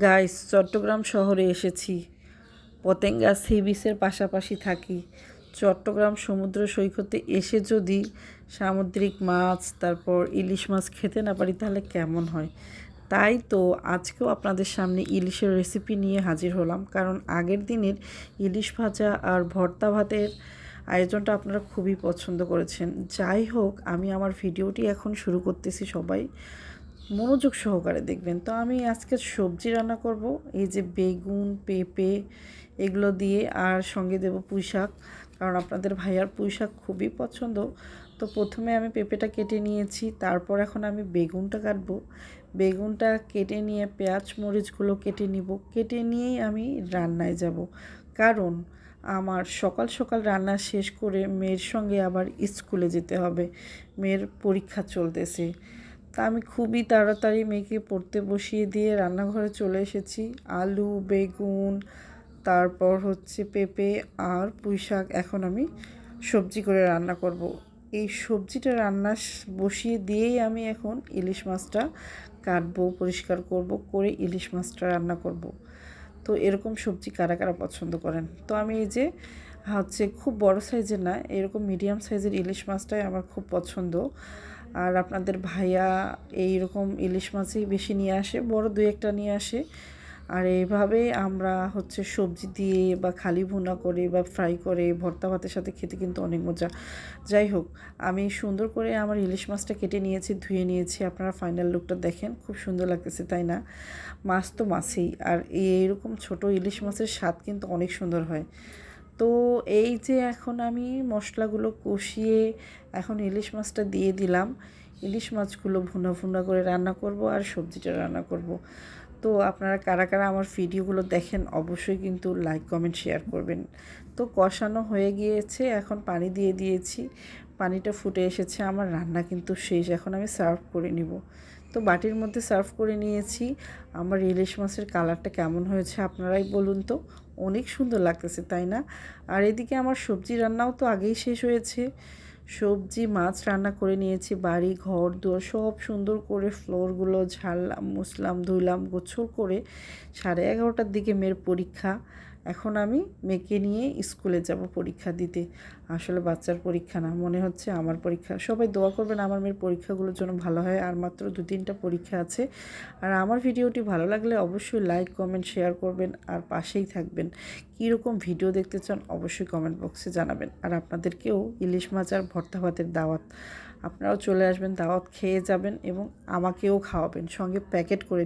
Guys Chittagong শহরে এসেছি। Patenga C বিচের পাশাপাশি থাকি। চট্টগ্রাম সমুদ্র সৈকতে এসে যদি সামুদ্রিক মাছ, তারপর ইলিশ মাছ খেতে না পারি, তাহলে কেমন হয়? তাই তো আজকেও আপনাদের সামনে ইলিশের রেসিপি নিয়ে হাজির হলাম। কারণ আগের দিনের ইলিশ ভাজা আর ভর্তা ভাতের আয়োজনটা আপনারা খুবই পছন্দ করেছেন। যাই হোক, আমি আমার ভিডিওটি এখন শুরু করতেছি সবাই। মনোযোগ সহকারে দেখবেন। তো আমি আজকে সবজি রান্না করব। এই যে বেগুন, পেঁপে এগুলো দিয়ে আর সঙ্গে দেব পুঁই শাক। কারণ আপনাদের ভাইয়ার পুঁই শাক খুবই পছন্দ। তো প্রথমে আমি পেঁপেটা কেটে নিয়েছি। তারপর এখন আমি বেগুনটা কাটবো। বেগুনটা কেটে নিয়ে পেঁয়াজ, মরিচগুলো কেটে নিব। কেটে নিয়েই আমি রান্নায় যাব। কারণ আমার সকাল সকাল রান্না শেষ করে মেয়ের সঙ্গে আবার স্কুলে যেতে হবে। মেয়ের পরীক্ষা চলতেছে। তা আমি খুবই তাড়াতাড়ি মেয়েকে পড়তে বসিয়ে দিয়ে রান্নাঘরে চলে এসেছি আলু, বেগুন, তারপর হচ্ছে পেঁপে আর পুঁই শাক এখন আমি সবজি করে রান্না করব। এই সবজিটা রান্না বসিয়ে দিয়েই আমি এখন ইলিশ মাছটা কাটবো, পরিষ্কার করব, করে ইলিশ মাছটা রান্না করব। তো এরকম সবজি কারা কারা পছন্দ করেন তো আমি এই যে হচ্ছে খুব বড় সাইজের না, এরকম মিডিয়াম সাইজের ইলিশ মাছটাই আমার খুব পছন্দ আর আপনাদের ভাইয়া এইরকম ইলিশ মাছই বেশি নিয়ে আসে, বড় দুই একটা নিয়ে আসে। আর এইভাবে আমরা হচ্ছে সবজি দিয়ে বা খালি ভুনা করে বা ফ্রাই করে ভর্তা ভাতের সাথে খেতে কিন্তু অনেক মজা। যাই হোক, আমি সুন্দর করে আমার ইলিশ মাছটা কেটে নিয়েছি, ধুয়ে নিয়েছি, আপনারা ফাইনাল লুকটা দেখেন, খুব সুন্দর লাগতেছে, তাই না? মাছ তো মাছেই, আর এইরকম ছোট ইলিশ মাছের স্বাদ কিন্তু অনেক সুন্দর হয়। তো এই যে এখন আমি মশলাগুলো কষিয়ে এখন ইলিশ মাছটা দিয়ে দিলাম। ইলিশ মাছগুলো ভুনা ভুনা করে রান্না করব আর সবজিটা রান্না করব। তো আপনারা কারা কারা আমার ভিডিওগুলো দেখেন অবশ্যই কিন্তু লাইক, কমেন্ট, শেয়ার করবেন। তো কষানো হয়ে গিয়েছে, এখন পানি দিয়ে দিয়েছি। পানিটা ফুটে এসেছে, আমার রান্না কিন্তু শেষ, এখন আমি সার্ভ করে নিব। তো বাটির মধ্যে সার্ভ করে নিয়েছি। আমার ইলিশ মাছের কালারটা কেমন হয়েছে আপনারাই বলুন তো। অনেক সুন্দর লাগতেছে, তাই না? আর এদিকে আমার সবজি রান্নাও তো আগেই শেষ হয়েছে। সবজি, মাছ রান্না করে নিয়েছি, বাড়ি, ঘর, দুয়ার সব সুন্দর করে ফ্লোরগুলো ঝাড়লাম মুসলাম ধুইলাম, গোছল করে সাড়ে এগারোটার দিকে মেয়ের পরীক্ষা। এখন আমি মেয়েকে নিয়ে স্কুলে যাব পরীক্ষা দিতে। আসলে বাচ্চার পরীক্ষা না, মনে হচ্ছে আমার পরীক্ষা। সবাই দোয়া করবেন আমার মেয়ের পরীক্ষাগুলোর জন্য ভালো হয়, আর মাত্র দু তিনটা পরীক্ষা আছে। আর আমার ভিডিওটি ভালো লাগলে অবশ্যই লাইক, কমেন্ট, শেয়ার করবেন আর পাশেই থাকবেন। কীরকম ভিডিও দেখতে চান অবশ্যই কমেন্ট বক্সে জানাবেন। আর আপনাদেরকেও ইলিশ মাছ আর ভর্তা ভাতের দাওয়াত। আপনারাও চলে আসবেন, দাওয়াত খেয়ে যাবেন এবং আমাকেও খাওয়াবেন। সঙ্গে প্যাকেট করে